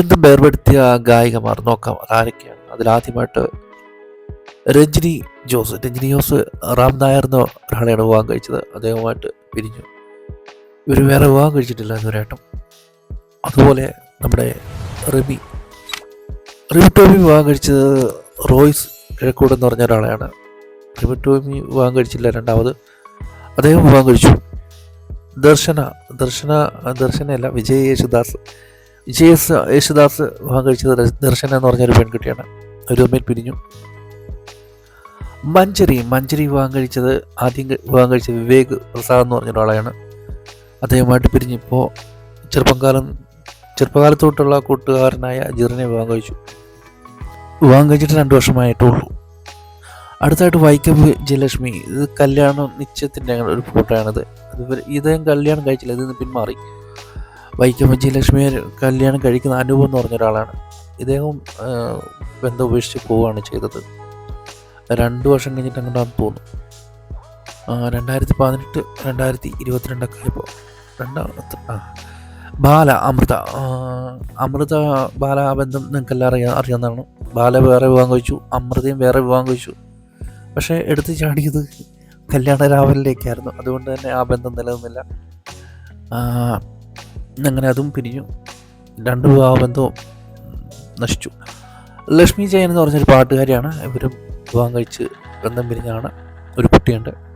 ബന്ധം വേർപെടുത്തിയ ഗായികമാർ നോക്കാം അതാരൊക്കെയാണ്? അതിലാദ്യമായിട്ട് രഞ്ജിനി ജോസ്. രഞ്ജിനി ജോസ് റാം നായർ എന്ന ഒരാളെയാണ് വിവാഹം കഴിച്ചത്. അദ്ദേഹവുമായിട്ട് പിരിഞ്ഞു. ഇവർ വേറെ വിവാഹം കഴിച്ചിട്ടില്ല ഇതുവരെയായിട്ടും അതുപോലെ നമ്മുടെ റിമി. റിമി ടോമി വിവാഹം കഴിച്ചത് റോയ്സ് കിഴക്കൂട് എന്ന് പറഞ്ഞ ഒരാളെയാണ്. റിമി ടോമി വിവാഹം കഴിച്ചില്ല രണ്ടാമത് അദ്ദേഹം വിവാഹം കഴിച്ചു. ദർശന ദർശന ദർശനയല്ല വിജയ് യേശുദാസ്. വിജയ് എസ് യേശുദാസ് വിവാഹം കഴിച്ചത് ദർശന എന്ന് പറഞ്ഞൊരു പെൺകുട്ടിയാണ്. ഒരു അമ്മയിൽ പിരിഞ്ഞു. മഞ്ചരി മഞ്ചരി വിവാഹം കഴിച്ചത് ആദ്യം വിവാഹം കഴിച്ചത് വിവേക് പ്രസാദ് എന്ന് പറഞ്ഞ ഒരാളെയാണ് അദ്ദേഹമായിട്ട് പിരിഞ്ഞിപ്പോൾ ചെറുപ്പകാലം ചെറുപ്പകാലത്തോട്ടുള്ള കൂട്ടുകാരനായ ജിറിനെ വിവാഹം കഴിച്ചു. വിവാഹം കഴിച്ചിട്ട് രണ്ട് വർഷമായിട്ടുള്ളൂ. അടുത്തായിട്ട് വൈക്കം ജയലക്ഷ്മി. ഇത് കല്യാണം നിശ്ചയത്തിന്റെ ഒരു ഫോട്ടോയാണിത്. അതുപോലെ ഇദ്ദേഹം കല്യാണം കഴിച്ചില്ല. ഇതിൽ നിന്ന് പിന്മാറി. വൈക്കം വിജയലക്ഷ്മിയെ കല്യാണം കഴിക്കുന്ന അനൂപ് എന്ന് പറഞ്ഞ ഒരാളാണ്. ഇദ്ദേഹം ബന്ധം ഉപേക്ഷിച്ച് പോവുകയാണ് ചെയ്തത്. രണ്ട് വർഷം കഴിഞ്ഞിട്ട് അങ്ങോട്ടാന്ന് തോന്നുന്നു രണ്ടായിരത്തി പതിനെട്ട് രണ്ടായിരത്തി ഇരുപത്തിരണ്ടൊക്കെ ആയപ്പോൾ. രണ്ടാമത്തെ ആ. ബാല അമൃത അമൃത ബാല ബന്ധം നിങ്ങൾക്ക് എല്ലാം അറിയാം അറിയാവുന്നതാണ്. ബാല വേറെ വിവാഹം കഴിച്ചു അമൃതയും വേറെ വിവാഹം കഴിച്ചു. പക്ഷേ എടുത്തു ചാടിയത് കല്യാണ രാവലിലേക്കായിരുന്നു. അതുകൊണ്ട് തന്നെ ആ ബന്ധം നിലനിന്നില്ല. അങ്ങനെ അതും പിരിഞ്ഞു. രണ്ട് വിവാഹ ബന്ധവും നശിച്ചു. ലക്ഷ്മി ജയൻ എന്ന് പറഞ്ഞൊരു പാട്ടുകാരിയാണ്. ഇവരും വിവാഹം കഴിച്ച് ബന്ധം പിരിഞ്ഞാണ് ഒരു കുട്ടിയുണ്ട്.